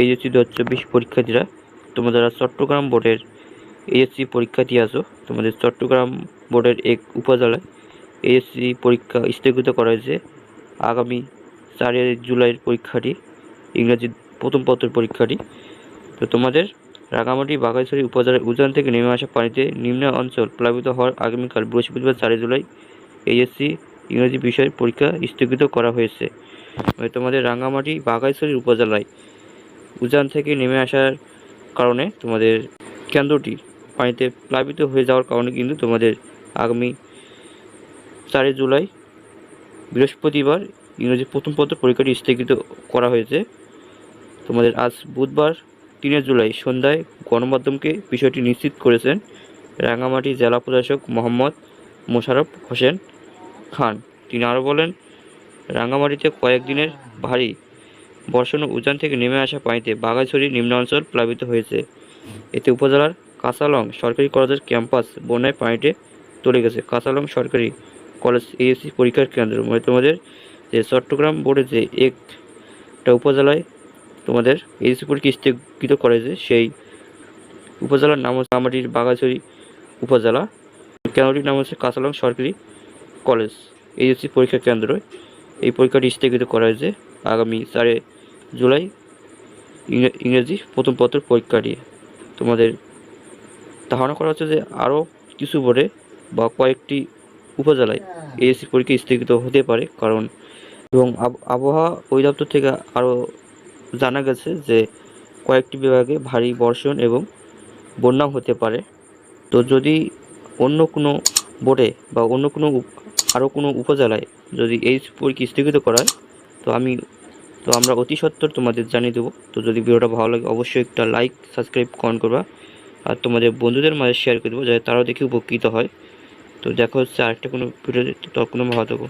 HSC দু হাজার চব্বিশ পরীক্ষার্থীরা। তোমরা যারা চট্টগ্রাম বোর্ডের এইচএসসি পরীক্ষা দিয়ে আসো তোমাদের চট্টগ্রাম বোর্ডের এক উপজেলায় এইচএসসি পরীক্ষা স্থগিত করা হয়েছে। আগামী চারই জুলাইয়ের পরীক্ষাটি, ইংরাজি প্রথম পত্রের পরীক্ষাটি। তো তোমাদের রাঙামাটি বাঘাইছড়ি উপজেলার উজান থেকে নেমে আসা পানিতে নিম্ন অঞ্চল প্লাবিত হওয়ার আগামীকাল বৃহস্পতিবার চারই জুলাই এইচএসসি ইংরেজি বিষয়ের পরীক্ষা স্থগিত করা হয়েছে। তোমাদের রাঙামাটি বাঘাইছড়ি উপজেলায় উজান থেকে নেমে আসার কারণে তোমাদের কেন্দ্রটি পানিতে প্লাবিত হয়ে যাওয়ার কারণে কিন্তু তোমাদের আগামী চারই জুলাই বৃহস্পতিবার ইংরেজি প্রথম পত্র পরীক্ষাটি স্থগিত করা হয়েছে। তোমাদের আজ বুধবার তিনে জুলাই সন্ধ্যায় গণমাধ্যমকে বিষয়টি নিশ্চিত করেছেন রাঙ্গামাটি জেলা প্রশাসক মোহাম্মদ মোশারফ হোসেন খান। তিনি আরও বলেন, রাঙ্গামাটিতে কয়েকদিনের ভারী বর্ষণ উজান থেকে নেমে আসা পানিতে বাঘাইছড়ি নিম্নাঞ্চল প্লাবিত হয়েছে। এতে উপজেলার কাঁচালং সরকারি কলেজের ক্যাম্পাস বন্যায় পানিতে চলে গেছে। কাঁচালং সরকারি কলেজ এএসসি পরীক্ষার কেন্দ্র। মানে তোমাদের যে চট্টগ্রাম বোর্ডে যে একটা উপজেলায় তোমাদের এএসসি পরীক্ষা স্থগিত করেছে সেই উপজেলার নাম হচ্ছে আমাটির বাঘাছড়ি উপজেলা। কেন্দ্রটির নাম হচ্ছে কাঁচালং সরকারি কলেজ। এইচএসসি পরীক্ষা কেন্দ্র। এই পরীক্ষাটি স্থগিত করা হয়েছে আগামী চারে জুলাই, ইংরে- ইংরেজি প্রথম পত্র পরীক্ষাটি তোমাদের ধারণা করা হচ্ছে যে আরও কিছু বোর্ডে বা কয়েকটি উপজেলায় এএসসি পরীক্ষা স্থগিত হতে পারে, কারণ এবং আব- আবহাওয়া অধিদপ্তর থেকে আরও জানা গেছে যে কয়েকটি বিভাগে ভারী বর্ষণ এবং বন্যাও হতে পারে। তো যদি অন্য কোনো বোর্ডে বা অন্য কোনো আরও কোনো উপজেলায় যদি এই পরীক্ষা স্থগিত করা হয়, তো আমি তো আমরা অতি সত্তর তোমাদের জানিয়ে দেবো। তো যদি ভিডিওটা ভালো লাগে, অবশ্যই একটা লাইক সাবস্ক্রাইব কমেন্ট করবা। আর তোমাদের বন্ধুদের মাঝে শেয়ার করে দেবো, যাতে তারাও দেখে উপকৃত হয়। তো দেখা হচ্ছে আরেকটা কোনো ভিডিও তখন ভালো থাকো।